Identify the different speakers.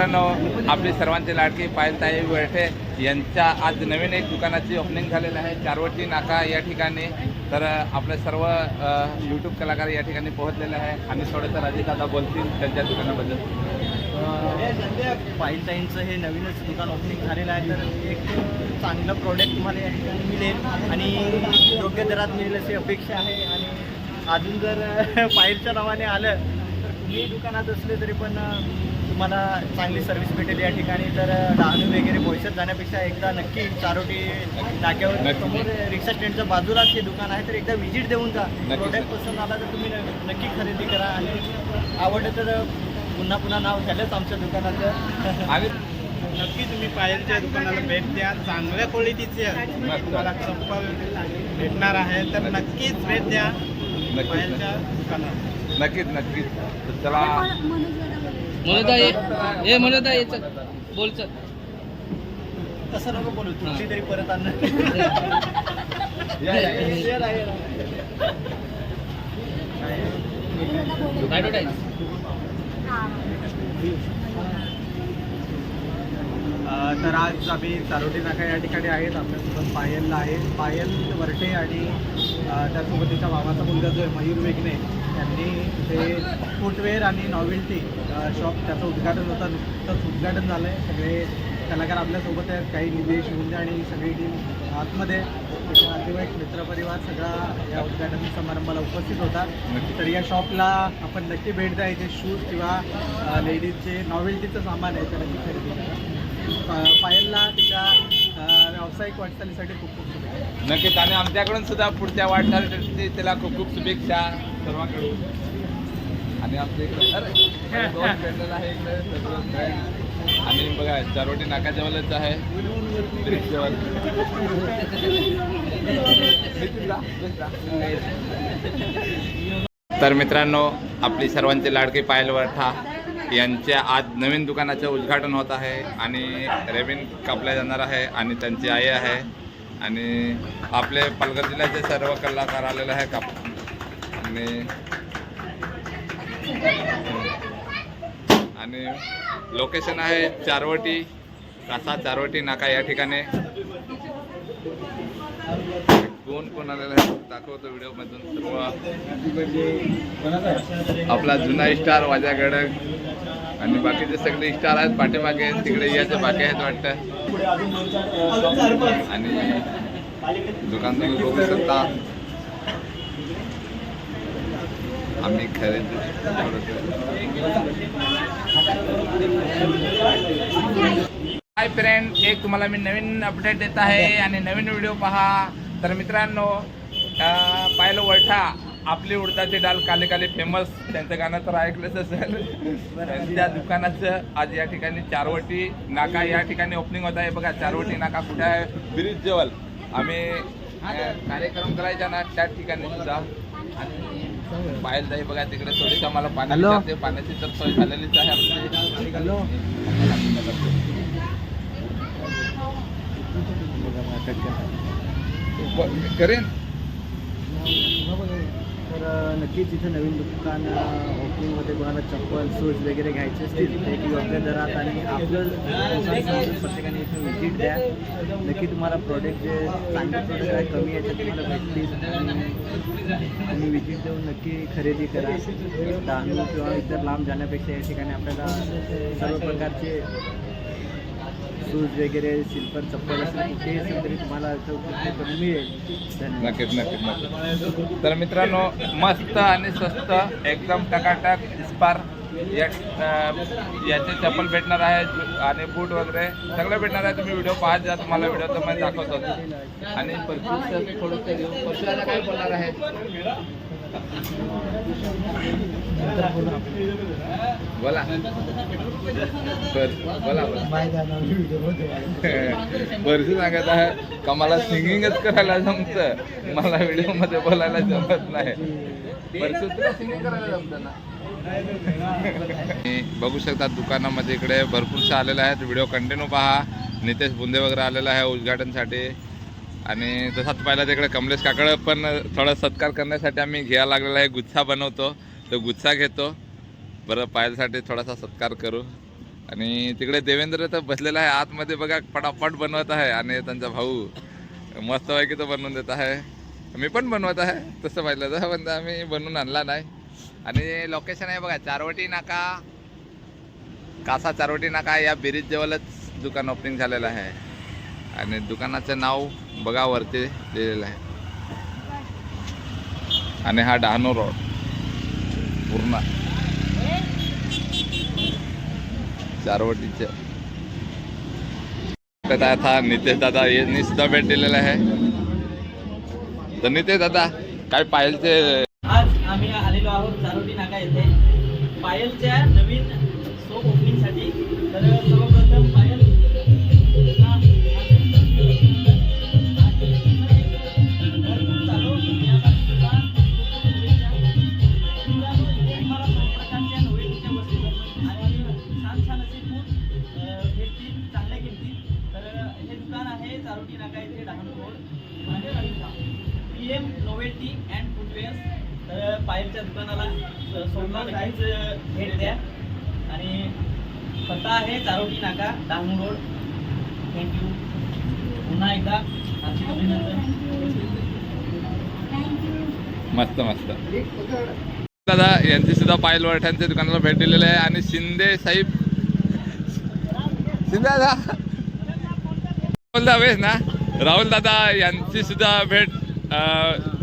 Speaker 1: मित्रांनो आपले सर्वांचे लाडके पायलताई वळठे यांच्या आज नवीन एक दुकानाची ओपनिंग झालेलं आहे चारवटी नाका या ठिकाणी. तर आपले सर्व यूट्यूब कलाकार या ठिकाणी पोहोचलेले आहे. आणि थोडंसं राजेदादा बोलतील त्यांच्या दुकानाबद्दल.
Speaker 2: पायलताईंचं हे नवीनच दुकान ओपनिंग झालेलं आहे. तर एक चांगलं प्रोडक्ट तुम्हाला या ठिकाणी मिळेल. आणि योग्य दरात मिळेल अशी अपेक्षा आहे. आणि अजून जर पायलच्या नावाने आलं तुम्ही दुकानात असले तरी पण तुम्हाला चांगली सर्व्हिस भेटेल या ठिकाणी. तर डहाणू वगैरे भविष्यात जाण्यापेक्षा एकदा नक्की चारोटी नाक्यावर. समोर रिक्षा स्टँडच्या बाजूलाच हे दुकान आहे तर एकदा व्हिजिट देऊन जा. प्रोडक्ट पसंत आला तर तुम्ही न- नक्की खरेदी करा. आणि आवडलं तर पुन्हा पुन्हा नाव झालंच आमच्या दुकानाचं.
Speaker 3: नक्की तुम्ही पायलच्या दुकानाला भेट द्या. चांगल्या क्वालिटीचे. तुम्हाला चप्पल भेटणार आहे तर नक्कीच भेट द्या. पायलच्या दुकानात
Speaker 1: नक्कीच नक्कीच. तर चला.
Speaker 4: म्हणत आहे हे म्हणत आहे चल. बोल चल.
Speaker 2: तसं नको बोलू तुमची तरी परत तर आज आम्ही चारोटी नाका या ठिकाणी आहेत. आपल्यासोबत पायलला आहे. पायल वरटे आणि त्यासोबत तिच्या मामाचा मुलगा जो आहे मयूर वेगणे त्यांनी ते फुटवेअर आणि नॉवेल्टी शॉप त्याचं उद्घाटन होतं. नुकतंच उद्घाटन झालं आहे सगळे कलाकार आपल्यासोबत आहेत. काही निदेश मुंडे आणि सगळी टीम आतमध्ये. नातेवाईक मित्रपरिवार सगळा या उद्घाटन समारंभाला उपस्थित होता. तर या शॉपला आपण नक्की भेट द्या. इथे शूज किंवा लेडीजचे नॉवेल्टीचं सामान आहे. तर नक्की खरेदी करा. पायलला तिच्या व्यावसायिक वाटचालीसाठी खूप खूप शुभेच्छा.
Speaker 1: नक्कीच. आणि आमच्याकडून सुद्धा पुढच्या वाटचालीसाठी त्याला खूप खूप शुभेच्छा. सर्वांकडून. आणि आमच्या इकडे अरे दोन भेटलेला आहे इकडे सर्व friends. आणि बघा चारोटी नाकाजवळच आहे. तर मित्रांनो आपली सर्वांची लाडकी पायल वरठा यांच्या आज नवीन दुकानाचं उद्घाटन होत आहे. आणि रेबिन कापल्या जाणार आहे आणि त्यांची आई आहे. आणि आपले पालघर जिल्ह्याचे सर्व कलाकार आलेले आहे काप आणि आणि लोकेशन आहे चारवटी कासा चारवटी नाका या ठिकाणी. कोण कोण आलेलं आहे दाखवतो व्हिडिओमधून सर्व आपला जुना स्टार वाजा गडक. आणि बाकीचे सगळे स्टार आहेत पाठीमागे तिकडे याचे बाकी आहेत वाटतं. आणि दुकान तुम्ही बघू शकता. आम्ही खरेदी हाय फ्रेंड एक तुम्हाला मी नवीन अपडेट देत आहे आणि नवीन व्हिडिओ पहा. तर मित्रांनो पाहिलं वळठा आपली उडदाची डाल काले काले फेमस त्यांचं गाणं तर ऐकलंच असेल. त्यांच्या दुकानाचं आज या ठिकाणी चारवटी नाका या ठिकाणी ओपनिंग होत आहे. बघा चारवटी नाका कुठे आहे? ब्रिज जवळ. आम्ही कार्यक्रम करायचा ना त्या ठिकाणी सुद्धा. आणि पाहायला जाई बघा तिकडे थोडीशी आम्हाला पाणी
Speaker 2: हॅलो.
Speaker 1: विचारते. पाण्याची तर सोय झालेलीच आहे आमची करेन
Speaker 2: तर नक्कीच इथे नवीन दुकान ओपनिंगमध्ये कोणाला चप्पल शूज वगैरे घ्यायचे असतील ते एक योग्य दरात आणि आपलं प्रत्येकाने इथे व्हिजिट द्या. नक्की तुम्हाला प्रोडक्ट जे चांगले प्रोडक्ट आहे कमी याच्यात तुम्हाला भेटतील. आणि- विजिट व्हिजिट देऊन नक्की खरेदी करा. दानू किंवा इतर लांब जाण्यापेक्षा या ठिकाणी आपल्याला सर्व प्रकारचे शूज वगैरे सिल्पर चप्पल असेल कुठेही असेल तरी तुम्हाला इथं करून मिळेल.
Speaker 1: नक्कीच नक्कीच नक्कीच. तर मित्रांनो मस्त आणि स्वस्त एकदम टकाटक इस्पार या याचे चप्पल भेटणार आहे आणि बूट वगैरे सगळं भेटणार आहे. तुम्ही व्हिडिओ पाहत जा तुम्हाला व्हिडिओ तर मी दाखवतो. आणि परफ्यूमचं थोडंसं घेऊन परफ्यूमला काय बोलणार आहे? बोला. बोला सांगत आहे का मला सिंगिंगच करायला जमतं? मला व्हिडिओमध्ये बोलायला जमत नाही. बरशी तुला सिंगिंग करायला जमतं ना? बघू शकता दुकानामध्ये इकडे भरपूरसे आलेले आहेत. व्हिडिओ कंटिन्यू पहा. नितेश बुंदे वगैरे आलेला आहे उद्घाटनसाठी. आणि तसाच पाहिला तिकडे कमलेश काकडं पण थोडा सत्कार करण्यासाठी आम्ही घ्यायला लागलेला आहे. गुच्छा बनवतो. तो गुच्छा घेतो. बरं पाहायसाठी थोडासा सत्कार करू. आणि तिकडे देवेंद्र तर बसलेला आहे. आतमध्ये बघा पटापट बनवत आहे. आणि त्यांचा भाऊ मस्तपैकी तो बनवून देत आहे. मी पण बनवत आहे. तसं पाहिलं तर पण आम्ही बनवून आणला नाही. आणि लोकेशन आहे बघा चारवटी नाका कासा चारवटी नाका या ब्रिज जवळच दुकान ओपनिंग झालेलं आहे. आणि दुकानाचं नाव बघा वरती लिहिलेलं आहे. आणि हा डहाणू रोड पूर्ण. चारवटीचे. तर नितेश दादा यांनी सुद्धा भेट दिलेला आहे. तर नितेश दादा काय पायलचे
Speaker 5: आज आम्ही आलेलो आहोत चारोटी नाका येथे. पायलच्या नवीन शॉप ओपनिंगसाठी तर सर्वप्रथम Payal M novelty and footwears तर पायलच्या दुकानाला अ, सोमला नक्कीच भेट द्या. आणि पत्ता आहे चारोटी नाका डहाणू रोड. थँक्यू पुन्हा एकदा आमची अभिनंदन.
Speaker 1: मस्त मस्त. दादा यांची सुद्धा पायल वरठ्यांच्या दुकानाला भेट दिलेली आहे आणि शिंदे साहेब. शिंदे दादा. राहुल दावेस ना. राहुल दादा यांची सुद्धा भेट Uh,